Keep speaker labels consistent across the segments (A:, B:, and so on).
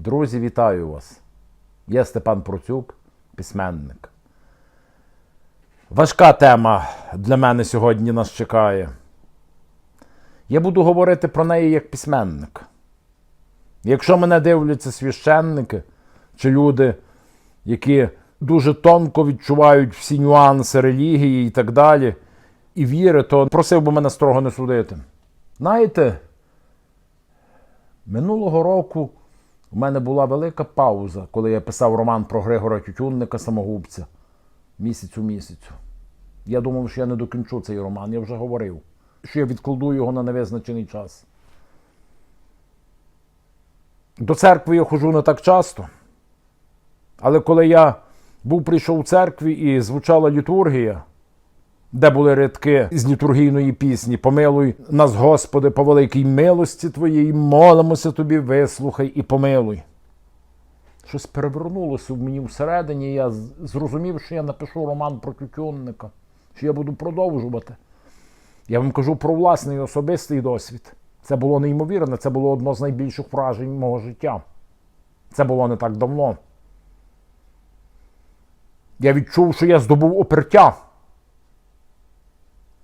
A: Друзі, вітаю вас! Я Степан Процюк, письменник. Важка тема для мене сьогодні нас чекає. Я буду говорити про неї як письменник. Якщо мене дивляться священники чи люди, які дуже тонко відчувають всі нюанси релігії і так далі, і віри, то просив би мене строго не судити. Знаєте, минулого року у мене була велика пауза, коли я писав роман про Григора Тютюнника самогубця місяць у місяцю. Я думав, що я не докінчу цей роман, я вже говорив, що я відкладу його на невизначений час. До церкви я ходжу не так часто. Але коли я був прийшов у церкві і звучала літургія, де були рядки з літургійної пісні Помилуй нас, Господи, по великій милості Твоїй, молимося тобі, вислухай і помилуй. Щось перевернулося в мені всередині, я зрозумів, що я напишу роман про тютюнника, що я буду продовжувати. Я вам кажу про власний особистий досвід. Це було неймовірне, це було одно з найбільших вражень мого життя. Це було не так давно. Я відчув, що я здобув опертя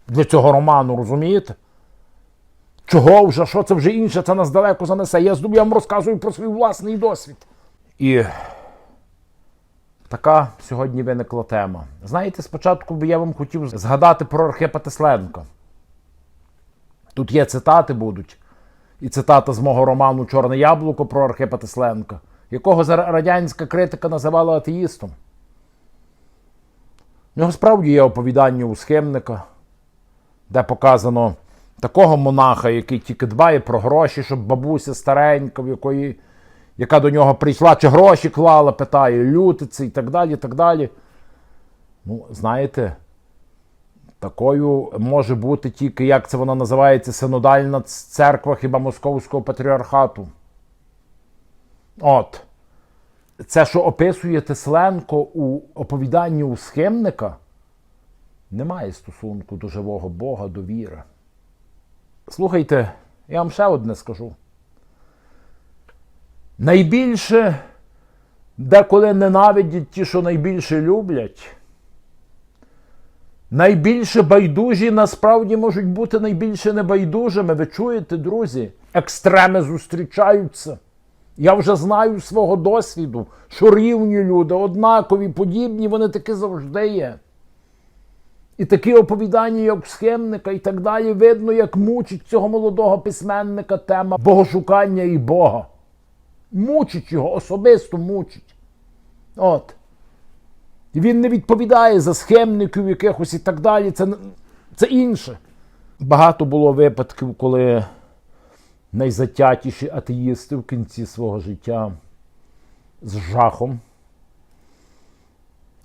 A: для цього роману, розумієте? Чого вже, що це вже інше, це нас далеко занесе. Я я вам розказую про свій власний досвід. І така сьогодні виникла тема. Знаєте, спочатку би я вам хотів згадати про Архипа Тесленка. Тут є цитати будуть. І цитата з мого роману Чорне яблуко про Архипа Тесленка, якого радянська критика називала атеїстом. В нього справді є оповідання у схемника, де показано такого монаха, який тільки дбає про гроші, щоб бабуся старенька, в якої, яка до нього прийшла, чи гроші клала, питає, лютиться і так далі. так далі. Ну, знаєте, такою може бути тільки, як це вона називається, синодальна церква хіба Московського патріархату. От. Це, що описує Тесленко у оповіданні у схемника, не має стосунку до живого Бога, до віри. Слухайте, я вам ще одне скажу. Найбільше, деколи ненавидять ті, що найбільше люблять. Найбільше байдужі насправді можуть бути найбільше небайдужими. Ви чуєте, друзі? Екстреми зустрічаються. Я вже знаю свого досвіду, що рівні люди, однакові, подібні, вони таки завжди є. І такі оповідання, як схемника і так далі, видно, як мучить цього молодого письменника тема богошукання і Бога. Мучить його, особисто мучить. От. І він не відповідає за схемників якихось і так далі. Це, це інше. Багато було випадків, коли найзатятіші атеїсти в кінці свого життя з жахом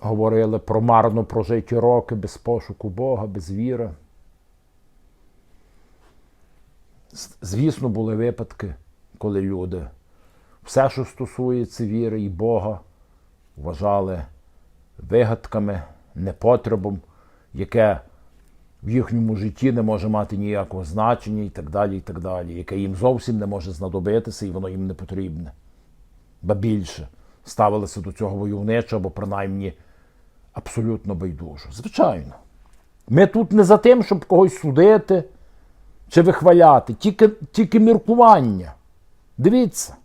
A: говорили про марно прожиті роки без пошуку Бога, без віри. Звісно, були випадки, коли люди все, що стосується віри і Бога, вважали вигадками, непотребом, яке в їхньому житті не може мати ніякого значення і так далі, і так далі, яке їм зовсім не може знадобитися і воно їм не потрібне. Ба більше ставилися до цього войовничо або принаймні абсолютно байдужо. Звичайно. Ми тут не за тим, щоб когось судити чи вихваляти, тільки, тільки міркування. Дивіться.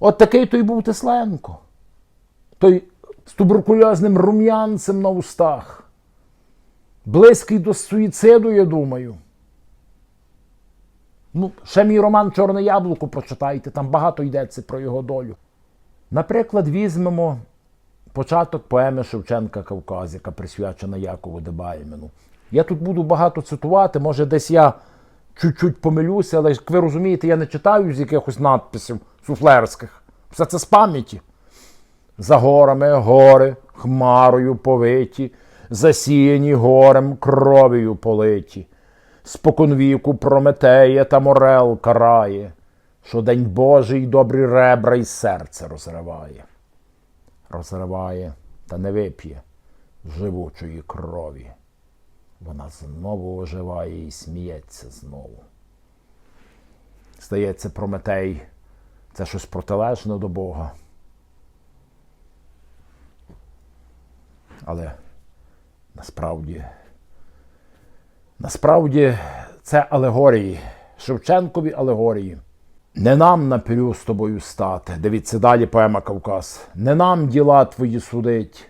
A: От такий той був Тесленко. Той з туберкульозним рум'янцем на устах. Близький до суїциду, я думаю. Ну, ще мій роман Чорне яблуко прочитайте, там багато йдеться про його долю. Наприклад, візьмемо початок поеми Шевченка Кавказ, яка присвячена Якову Дебальмену. Я тут буду багато цитувати, може, десь я чуть-чуть помилюся, але як ви розумієте, я не читаю з якихось надписів суфлерських. Все це з пам'яті. За горами гори, хмарою повиті, засіяні горем кров'ю политі. Споконвіку Прометея та Морел карає, що день Божий добрі ребра й серце розриває. Розриває та не вип'є живучої крові. Вона знову оживає і сміється знову. Здається, Прометей це щось протилежне до Бога. Але насправді, насправді це алегорії, Шевченкові алегорії. Не нам напрю з тобою стати. Дивіться далі поема Кавказ. Не нам діла твої судить.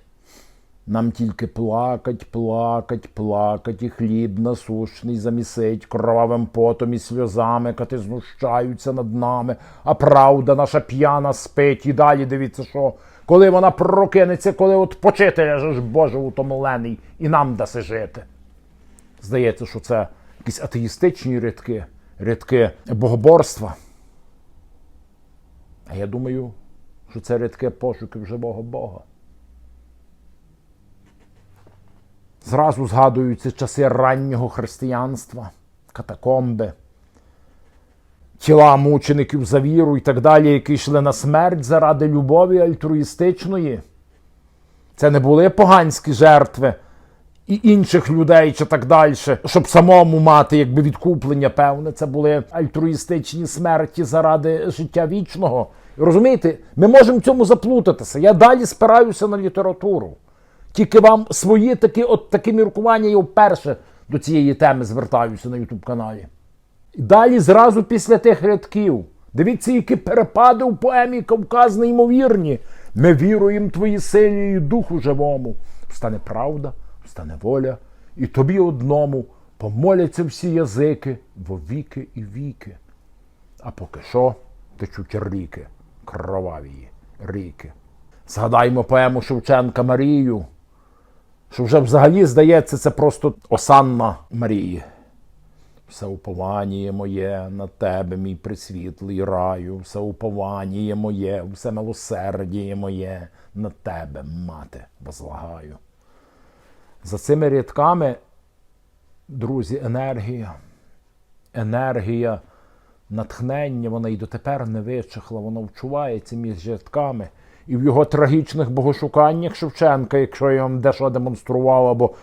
A: Нам тільки плакать, плакать, плакать, і хліб насущний замісить кровавим потом і сльозами, кати знущаються над нами, а правда наша п'яна спить. І далі дивіться, що коли вона прокинеться, коли от ляжеш, Боже, утомлений, і нам даси жити. Здається, що це якісь атеїстичні рядки, рядки богоборства. А я думаю, що це рядки пошуків живого Бога. Зразу згадуються часи раннього християнства, катакомби, тіла мучеників за віру і так далі, які йшли на смерть заради любові альтруїстичної. Це не були поганські жертви і інших людей чи так далі, щоб самому мати якби відкуплення певне. Це були альтруїстичні смерті заради життя вічного. Розумієте, ми можемо в цьому заплутатися. Я далі спираюся на літературу. Тільки вам свої такі, от такі міркування я вперше до цієї теми звертаюся на Ютуб каналі. Далі зразу після тих рядків. Дивіться, які перепади у поемі Кавказ неймовірні. Ми віруємо твої силі і духу живому. Встане правда, встане воля, і тобі одному помоляться всі язики во віки і віки. А поки що течуть ріки, кровавії ріки. Згадаймо поему Шевченка Марію, що вже взагалі здається, це просто осанна Марії. Все уповання моє на тебе, мій присвітлий раю, все уповання моє, все милосердіє моє на тебе, мати, возлагаю. За цими рядками, друзі, енергія, енергія, натхнення, вона і дотепер не вичихла, вона вчувається між рядками. І в його трагічних богошуканнях Шевченка, якщо я вам дещо демонстрував, або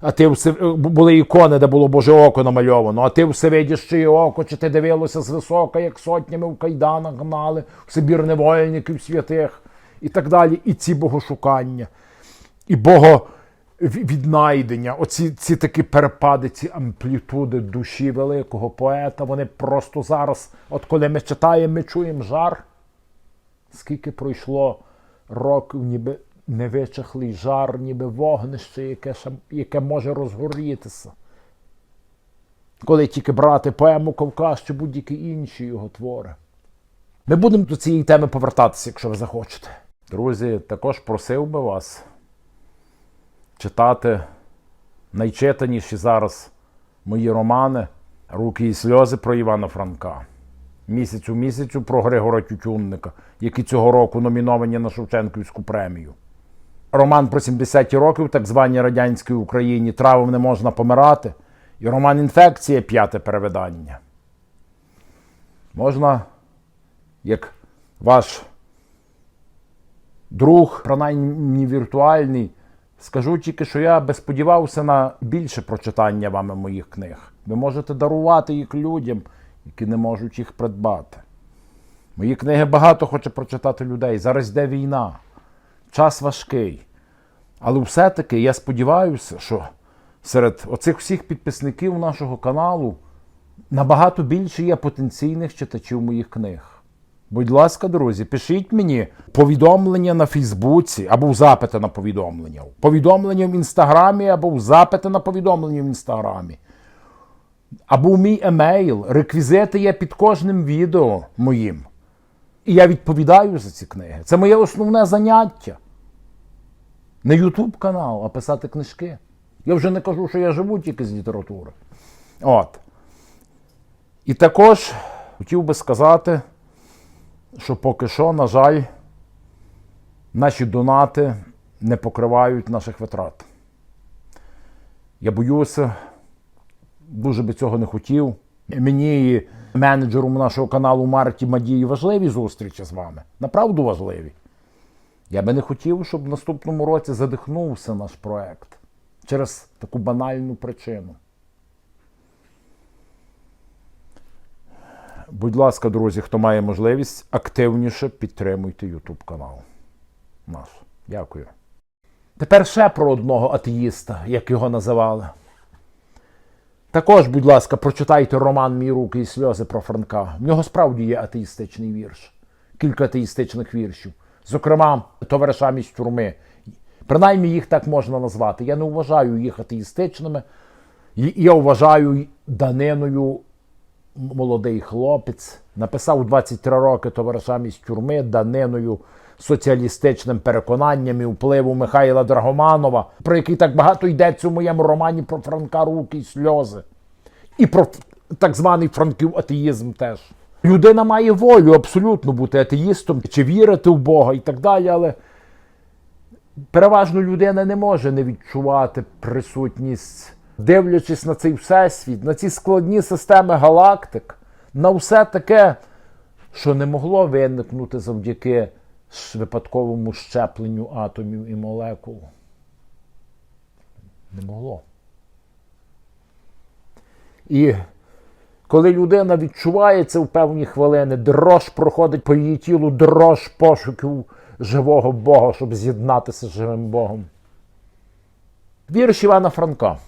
A: а ти все були ікони, де було Боже око намальовано, а ти все видиш чиє око, чи ти дивилося звисока, як сотнями в кайданах гнали, в Сибір невольників святих і так далі. І ці богошукання, і боговіднайдення, оці ці такі перепади, ці амплітуди душі великого поета, вони просто зараз, от коли ми читаємо, ми чуємо жар. Скільки пройшло років, ніби невичахлий жар, ніби вогнище, яке, яке може розгорітися. Коли тільки брати поему Кавказ чи будь-які інші його твори. Ми будемо до цієї теми повертатися, якщо ви захочете. Друзі, також просив би вас читати найчитаніші зараз мої романи Руки і сльози про Івана Франка. Місяць у місяцю про Григора Тютюнника, які цього року номіновані на Шевченківську премію. Роман про 70-ті роки в так званій радянській Україні травом не можна помирати. І роман Інфекція п'яте перевидання. Можна, як ваш друг, принаймні віртуальний, скажу тільки, що я би сподівався на більше прочитання вами моїх книг. Ви можете дарувати їх людям, які не можуть їх придбати. Мої книги багато хоче прочитати людей. Зараз йде війна, час важкий. Але все-таки я сподіваюся, що серед оцих всіх підписників нашого каналу набагато більше є потенційних читачів моїх книг. Будь ласка, друзі, пишіть мені повідомлення на Фейсбуці або запити на повідомлення. Повідомлення в інстаграмі або запити на повідомлення в інстаграмі. Або в мій емейл. Реквізити є під кожним відео моїм. І я відповідаю за ці книги. Це моє основне заняття. Не Ютуб канал, а писати книжки. Я вже не кажу, що я живу тільки з літератури. От. І також хотів би сказати, що поки що, на жаль, наші донати не покривають наших витрат. Я боюся, дуже би цього не хотів. Мені і менеджеру нашого каналу Марті Мадії важливі зустрічі з вами. Направду важливі. Я би не хотів, щоб в наступному році задихнувся наш проект через таку банальну причину. Будь ласка, друзі, хто має можливість, активніше підтримуйте YouTube канал. Наш. Дякую. Тепер ще про одного атеїста, як його називали. Також, будь ласка, прочитайте роман Мій руки і сльози про Франка. В нього справді є атеїстичний вірш, кілька атеїстичних віршів. Зокрема, товаришам із тюрми. Принаймні їх так можна назвати. Я не вважаю їх атеїстичними. Я вважаю даниною молодий хлопець. Написав у 23 роки товаришам із тюрми даниною соціалістичним переконанням і впливу Михайла Драгоманова, про який так багато йдеться у моєму романі про Франка руки і сльози. І про так званий франків атеїзм теж. Людина має волю абсолютно бути атеїстом чи вірити в Бога і так далі, але переважно людина не може не відчувати присутність, дивлячись на цей всесвіт, на ці складні системи галактик, на все таке, що не могло виникнути завдяки випадковому щепленню атомів і молекул. Не могло. І коли людина відчуває це в певні хвилини, дрож проходить по її тілу, дрож пошуків живого Бога, щоб з'єднатися з живим Богом. Вірш Івана Франка.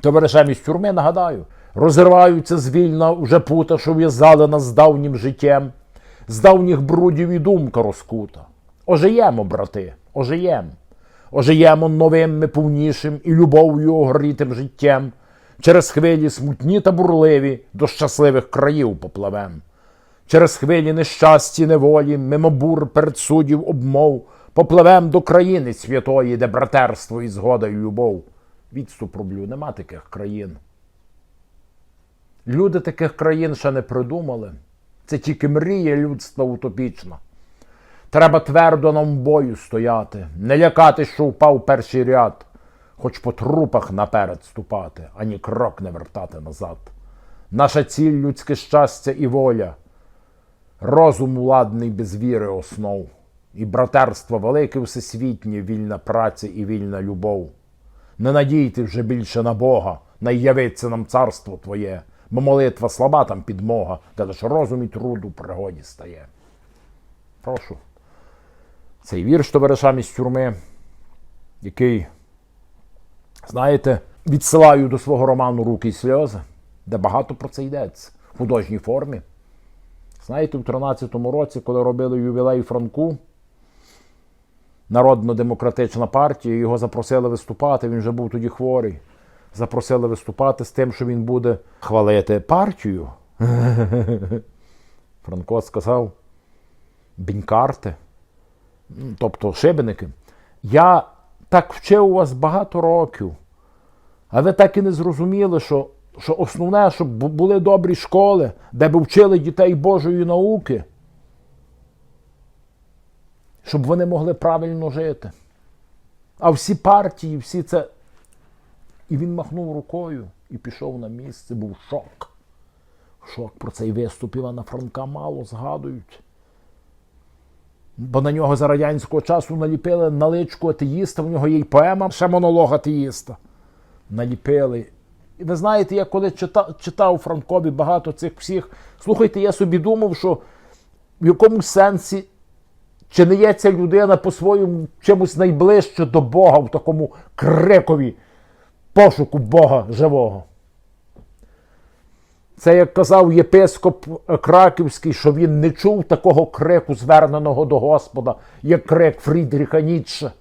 A: Товаришам із тюрми, нагадаю, розриваються звільна уже пута, що в'язали нас з давнім життям, з давніх брудів і думка розкута. Ожиємо, брати, ожиєм. Ожиємо новим ми повнішим і любов'ю огорітим життям. Через хвилі смутні та бурливі до щасливих країв попливем. Через хвилі нещасті неволі, мимо бур перед суддів обмов, попливем до країни святої, де братерство і згода і любов. Відступ роблю, нема таких країн. Люди таких країн ще не придумали. Це тільки мрія людства утопічна. Треба твердо нам бою стояти, не лякати, що впав перший ряд, хоч по трупах наперед ступати, ані крок не вертати назад. Наша ціль людське щастя і воля, розум владний без віри основ, і братерство велике всесвітнє, вільна праця і вільна любов. Не надійте вже більше на Бога, най явиться нам царство Твоє, бо молитва слаба там підмога, де лиш розум і труд у пригоді стає. Прошу. Цей вірш товаришам із тюрми, який, знаєте, відсилаю до свого роману Руки і сльози, де багато про це йдеться в художній формі. Знаєте, у 13-му році, коли робили ювілей Франку, Народно-демократична партія, його запросили виступати, він вже був тоді хворий. Запросили виступати з тим, що він буде хвалити партію. Франко сказав: бінькарти, тобто шибеники. Я так вчив у вас багато років, а ви так і не зрозуміли, що, що основне, щоб були добрі школи, де б вчили дітей Божої науки щоб вони могли правильно жити. А всі партії, всі це. І він махнув рукою і пішов на місце. Був шок. Шок про цей виступ Івана Франка мало згадують. Бо на нього за радянського часу наліпили наличку атеїста, в нього є й поема, ще монолог атеїста. Наліпили. І ви знаєте, я коли читав, читав Франкові багато цих всіх, слухайте, я собі думав, що в якомусь сенсі чи не є ця людина по-своєму чимось найближче до Бога в такому крикові пошуку Бога живого? Це, як казав єпископ Краківський, що він не чув такого крику, зверненого до Господа, як крик Фрідріха Ніцше.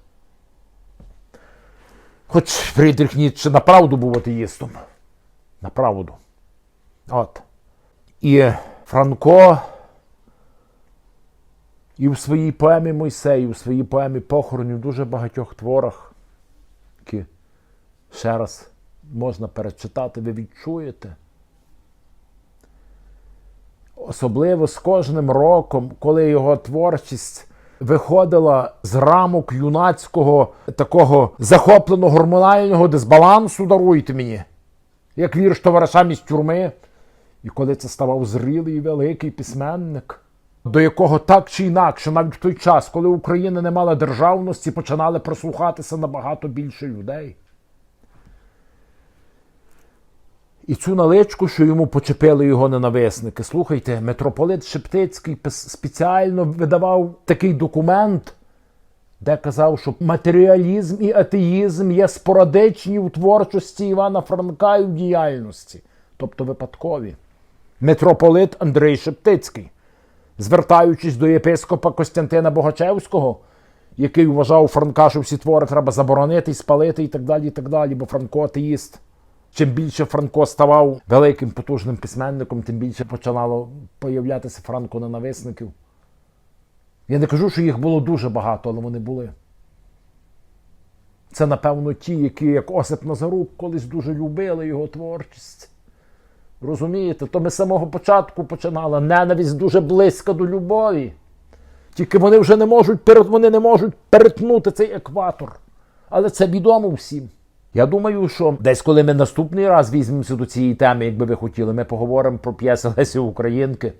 A: Хоч Фрідріх Ніцше направду був атеїстом. Направду. От. І Франко і в своїй поемі Мойсей, і в своїй поемі похороні в дуже багатьох творах, які ще раз можна перечитати, ви відчуєте. Особливо з кожним роком, коли його творчість виходила з рамок юнацького такого захопленого гормонального дисбалансу, даруйте мені, як вірш товаришам із тюрми, і коли це ставав зрілий великий письменник до якого так чи інакше, навіть в той час, коли Україна не мала державності, починали прислухатися набагато більше людей. І цю наличку, що йому почепили його ненависники. Слухайте, митрополит Шептицький спеціально видавав такий документ, де казав, що матеріалізм і атеїзм є спорадичні у творчості Івана Франка і в діяльності, тобто випадкові. Митрополит Андрей Шептицький, звертаючись до єпископа Костянтина Богачевського, який вважав Франка, що всі твори треба заборонити спалити і так далі, і так далі, бо Франко атеїст. Чим більше Франко ставав великим потужним письменником, тим більше починало появлятися франко-ненависників. Я не кажу, що їх було дуже багато, але вони були. Це, напевно, ті, які, як Осип Назарук, колись дуже любили його творчість. Розумієте? То ми з самого початку починали. Ненависть дуже близька до любові. Тільки вони вже не можуть вони не можуть перетнути цей екватор. Але це відомо всім. Я думаю, що десь коли ми наступний раз візьмемося до цієї теми, якби ви хотіли, ми поговоримо про п'єси Лесі Українки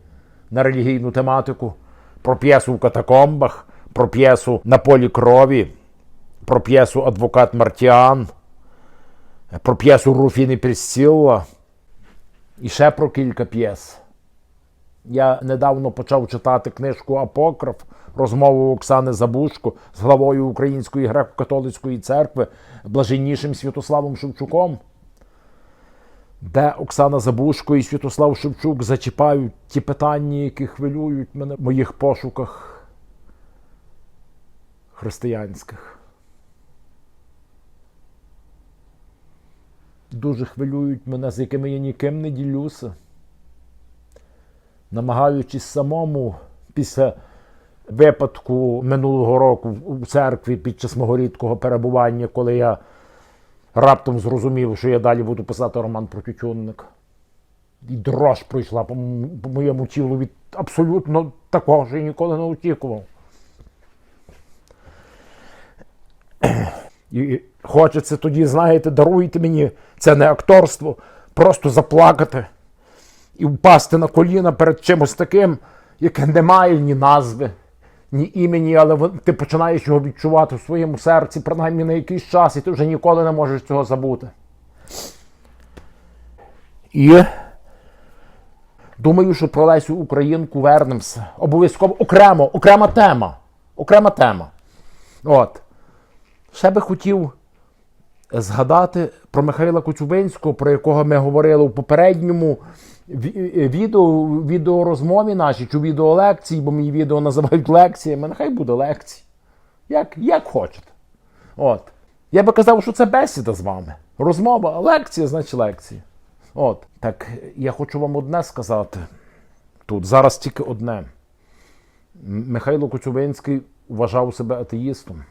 A: на релігійну тематику, про п'єсу в катакомбах, про п'єсу на полі крові, про п'єсу Адвокат Мартіан, про п'єсу Руфіни Прісцілла і ще про кілька п'єс. Я недавно почав читати книжку Апокриф, розмову Оксани Забушко з главою Української греко-католицької церкви, блаженнішим Святославом Шевчуком, де Оксана Забушко і Святослав Шевчук зачіпають ті питання, які хвилюють мене в моїх пошуках християнських. Дуже хвилюють мене, з якими я ніким не ділюся намагаючись самому після випадку минулого року у церкві під час мого рідкого перебування, коли я раптом зрозумів, що я далі буду писати роман про Тютюнник. І дрож пройшла по, моєму тілу від абсолютно такого, що я ніколи не очікував. І хочеться тоді, знаєте, даруйте мені це не акторство, просто заплакати і впасти на коліна перед чимось таким, яке не має ні назви, ні імені, але ти починаєш його відчувати в своєму серці, принаймні на якийсь час, і ти вже ніколи не можеш цього забути. І думаю, що про Лесю Українку вернемося. Обов'язково окремо, окрема тема. Окрема тема. От. Ще би хотів згадати про Михайла Коцюбинського, про якого ми говорили у попередньому відео, відеорозмові нашій чи відеолекції, бо мої відео називають лекціями. Нехай буде лекції. Як, як хочете. От. Я би казав, що це бесіда з вами. Розмова, лекція, значить лекція. От. Так, я хочу вам одне сказати тут. Зараз тільки одне. Михайло Коцюбинський вважав себе атеїстом.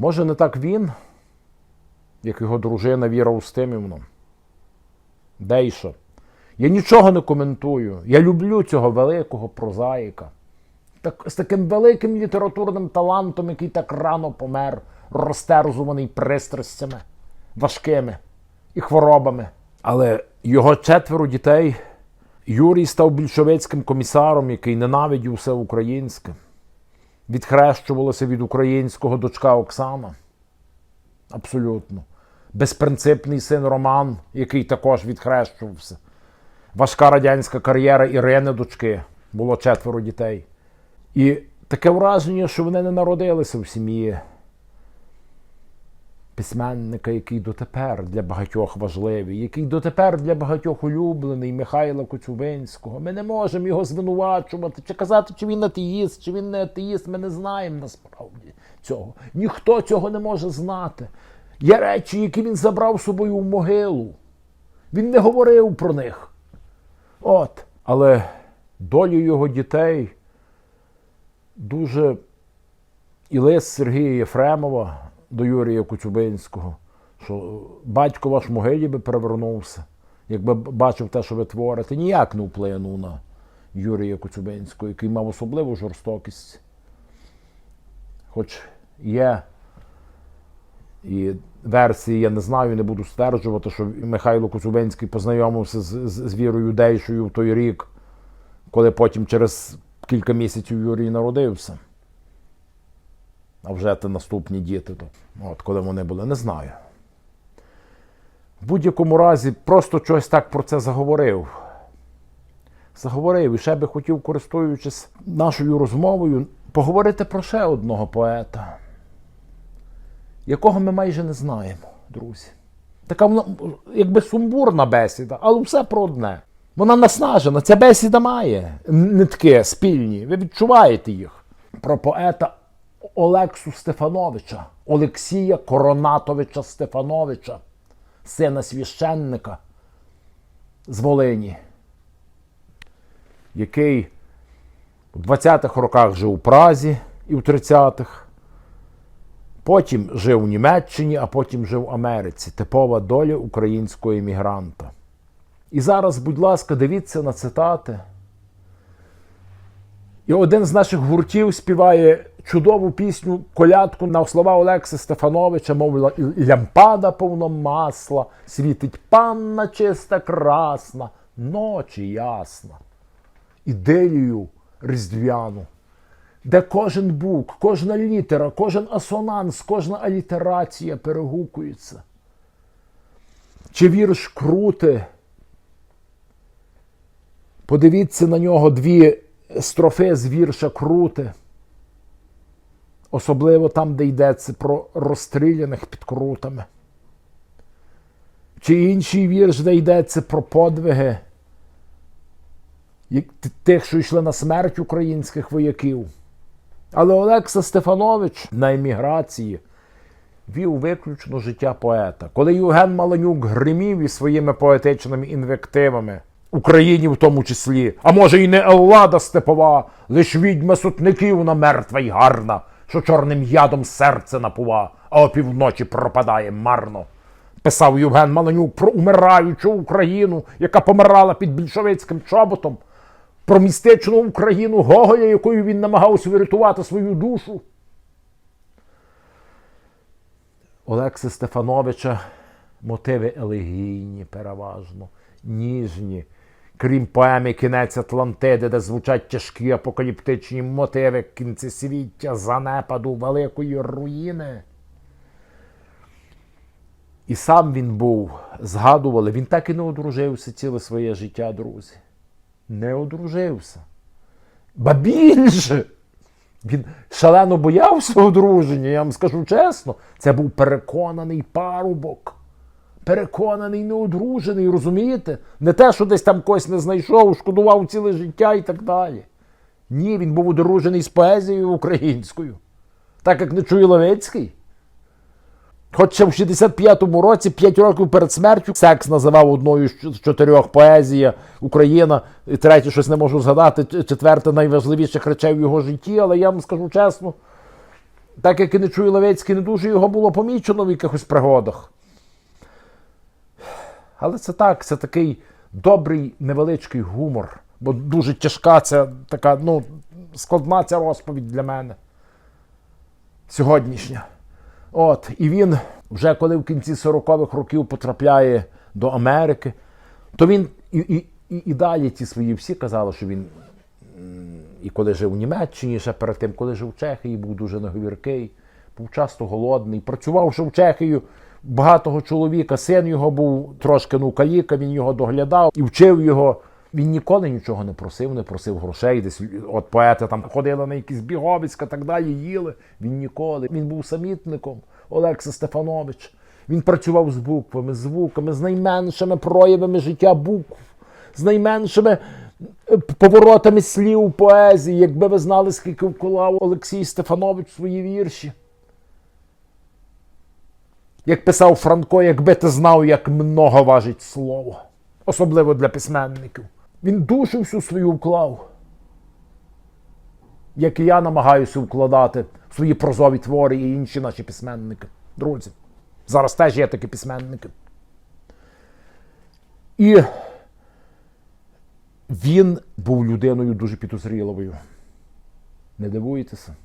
A: Може, не так він, як його дружина Віра Устимівна. Де і що? Я нічого не коментую. Я люблю цього великого прозаїка. Так, з таким великим літературним талантом, який так рано помер, розтерзуваний пристрастями, важкими і хворобами. Але його четверо дітей Юрій став більшовицьким комісаром, який ненавидів все українське. Відхрещувалася від українського дочка Оксана. Абсолютно. Безпринципний син Роман, який також відхрещувався. Важка радянська кар'єра Ірини дочки. Було четверо дітей. І таке враження, що вони не народилися в сім'ї письменника, який дотепер для багатьох важливий, який дотепер для багатьох улюблений Михайла Коцюбинського. Ми не можемо його звинувачувати, чи казати, чи він атеїст, чи він не атеїст. Ми не знаємо насправді цього. Ніхто цього не може знати. Є речі, які він забрав з собою в могилу. Він не говорив про них. От. Але долю його дітей дуже і лист Сергія Єфремова до Юрія Коцюбинського, що батько ваш в могилі би перевернувся, якби бачив те, що ви творите, ніяк не вплинув на Юрія Коцюбинського, який мав особливу жорстокість. Хоч є і версії, я не знаю, не буду стверджувати, що Михайло Коцюбинський познайомився з, з, з Вірою Дейшою в той рік, коли потім через кілька місяців Юрій народився. А вже це наступні діти, то, от, коли вони були, не знаю. В будь-якому разі просто щось так про це заговорив. Заговорив і ще би хотів, користуючись нашою розмовою, поговорити про ще одного поета, якого ми майже не знаємо, друзі. Така вона, якби сумбурна бесіда, але все про одне. Вона наснажена. Ця бесіда має нитки спільні. Ви відчуваєте їх. Про поета Олексу Стефановича, Олексія Коронатовича Стефановича, сина священника з Волині, який у 20-х роках жив у Празі і у 30-х. Потім жив у Німеччині, а потім жив в Америці. Типова доля українського емігранта. І зараз, будь ласка, дивіться на цитати. І один з наших гуртів співає чудову пісню колядку на слова Олекси Стефановича, мов лямпада повно масла, світить панна чиста красна, ночі ясна. Ідилію різдвяну, де кожен бук, кожна літера, кожен асонанс, кожна алітерація перегукується. Чи вірш крути? Подивіться на нього дві строфи з вірша крути. Особливо там, де йдеться про розстріляних під крутами. Чи інший вірш, де йдеться про подвиги тих, що йшли на смерть українських вояків. Але Олекса Стефанович на еміграції вів виключно життя поета. Коли Євген Маланюк гримів із своїми поетичними інвективами, Україні в тому числі, а може й не Еллада Степова, лиш відьма сутників на мертва й гарна, що чорним ядом серце напува, а опівночі пропадає марно. Писав Євген Маланюк про умираючу Україну, яка помирала під більшовицьким чоботом, про містичну Україну Гоголя, якою він намагався врятувати свою душу. Олекси Стефановича мотиви елегійні, переважно, ніжні. Крім поеми Кінець Атлантиди, де звучать тяжкі апокаліптичні мотиви кінцесвіття, занепаду, великої руїни. І сам він був, згадували, він так і не одружився ціле своє життя, друзі. Не одружився. Ба більше. Він шалено боявся одруження, я вам скажу чесно. Це був переконаний парубок. Переконаний, неодружений, розумієте? Не те, що десь там когось не знайшов, шкодував ціле життя і так далі. Ні, він був одружений з поезією українською. Так як не чує Левицький. Хоч ще в 65-му році, 5 років перед смертю, секс називав одною з чотирьох поезія Україна, і третє щось не можу згадати, четверте найважливіших речей в його житті, але я вам скажу чесно, так як і не чує Левицький, не дуже його було помічено в якихось пригодах. Але це так, це такий добрий невеличкий гумор, бо дуже тяжка ця така, ну, складна ця розповідь для мене. Сьогоднішня. От, і він вже коли в кінці 40-х років потрапляє до Америки, то він і, і, і, і далі ті свої всі казали, що він і коли жив у Німеччині, ще перед тим, коли жив в Чехії, був дуже неговіркий, був часто голодний, працював ще в Чехію багатого чоловіка, син його був трошки ну, каліка, він його доглядав і вчив його. Він ніколи нічого не просив, не просив грошей. Десь от поети там ходили на якісь біговиська, так далі їли. Він ніколи. Він був самітником Олекса Стефанович. Він працював з буквами, звуками, з найменшими проявами життя букв, з найменшими е, поворотами слів поезії. Якби ви знали, скільки вклав Олексій Стефанович в свої вірші. Як писав Франко, якби ти знав, як много важить слово, особливо для письменників. Він душу всю свою вклав, як і я намагаюся вкладати в свої прозові твори і інші наші письменники. Друзі, зараз теж є такі письменники. І він був людиною дуже підозріливою. Не дивуйтеся.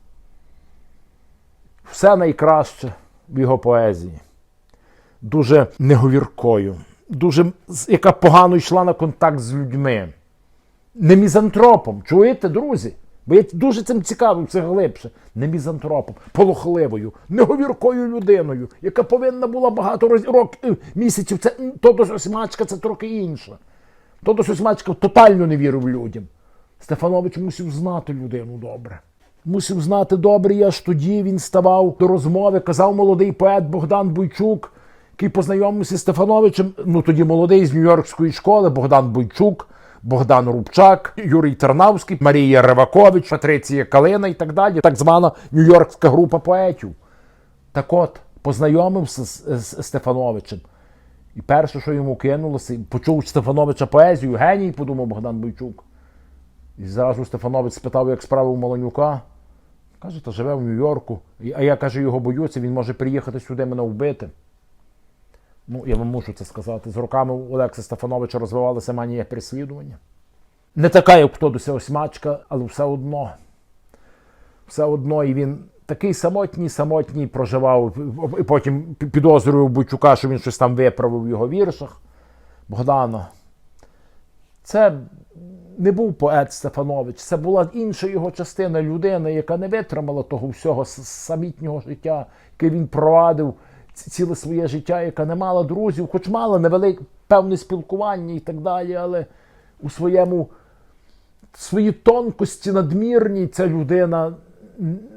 A: Все найкраще в його поезії. Дуже неговіркою, дуже, яка погано йшла на контакт з людьми. Не мізантропом. Чуєте, друзі? Бо я дуже цим цікавився глибше. Не мізантропом, полохливою, неговіркою людиною, яка повинна була багато роз... років, місяців. Це Тодос Осьмачка це трохи інше. Тодос Осьмачка тотально не вірив людям. Стефанович мусив знати людину добре. Мусив знати добре, аж тоді він ставав до розмови, казав молодий поет Богдан Бойчук, який познайомився з Стефановичем, ну тоді молодий з Нью-Йоркської школи, Богдан Бойчук, Богдан Рубчак, Юрій Тернавський, Марія Ревакович, Патриція Калина і так далі, так звана Нью-Йоркська група поетів. Так от, познайомився з, з Стефановичем. І перше, що йому кинулося, почув Стефановича поезію, геній, подумав Богдан Бойчук. І зразу Стефанович спитав, як справи у Маланюка. Каже, та живе в Нью-Йорку. А я каже, його боюся, він може приїхати сюди мене вбити. Ну, я вам мушу це сказати. З роками Олекса Стефановича розвивалася манія переслідування. Не така, як хто до осьмачка, але все одно. Все одно, і він такий самотній, самотній проживав. І потім підозрював Бойчука, що він щось там виправив в його віршах. Богдана. Це не був поет Стефанович, це була інша його частина людина, яка не витримала того всього самітнього життя, яке він провадив ціле своє життя, яка не мала друзів, хоч мала невелике певне спілкування і так далі, але у своєму свої тонкості надмірні ця людина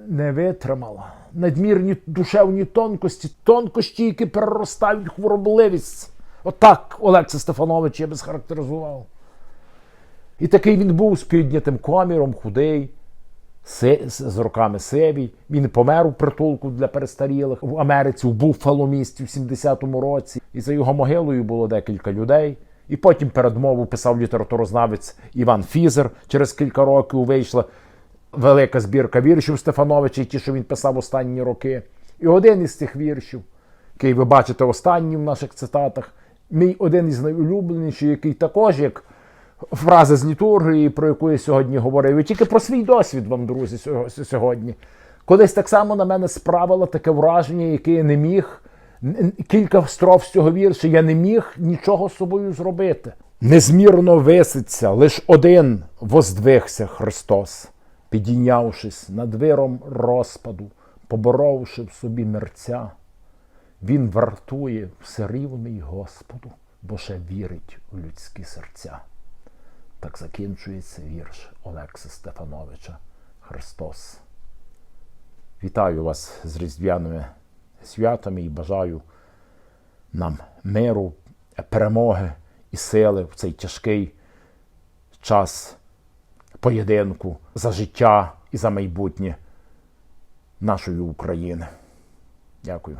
A: не витримала. Надмірні душевні тонкості, тонкості, які переростають хворобливість. Отак Олекса Стефанович я би схарактеризував. І такий він був з піднятим коміром, худий, з роками сивий. Він помер у притулку для перестарілих в Америці, в Буффало місті в 70-му році. І за його могилою було декілька людей. І потім передмову писав літературознавець Іван Фізер. Через кілька років вийшла велика збірка віршів Стефановича, і ті, що він писав останні роки. І один із цих віршів, який ви бачите останній в наших цитатах, мій один із найулюбленіших, який також як фраза з літургії, про яку я сьогодні говорив, і тільки про свій досвід вам, друзі, сьогодні. Колись так само на мене справило таке враження, яке я не міг. Кілька строф з цього вірша я не міг нічого з собою зробити. Незмірно виситься, лиш один воздвигся Христос, підійнявшись над виром розпаду, поборовши в собі мерця. Він вартує все рівний Господу, бо ще вірить у людські серця. Так закінчується вірш Олекса Стефановича Христос. Вітаю вас з різдвяними святами і бажаю нам миру, перемоги і сили в цей тяжкий час поєдинку за життя і за майбутнє нашої України. Дякую.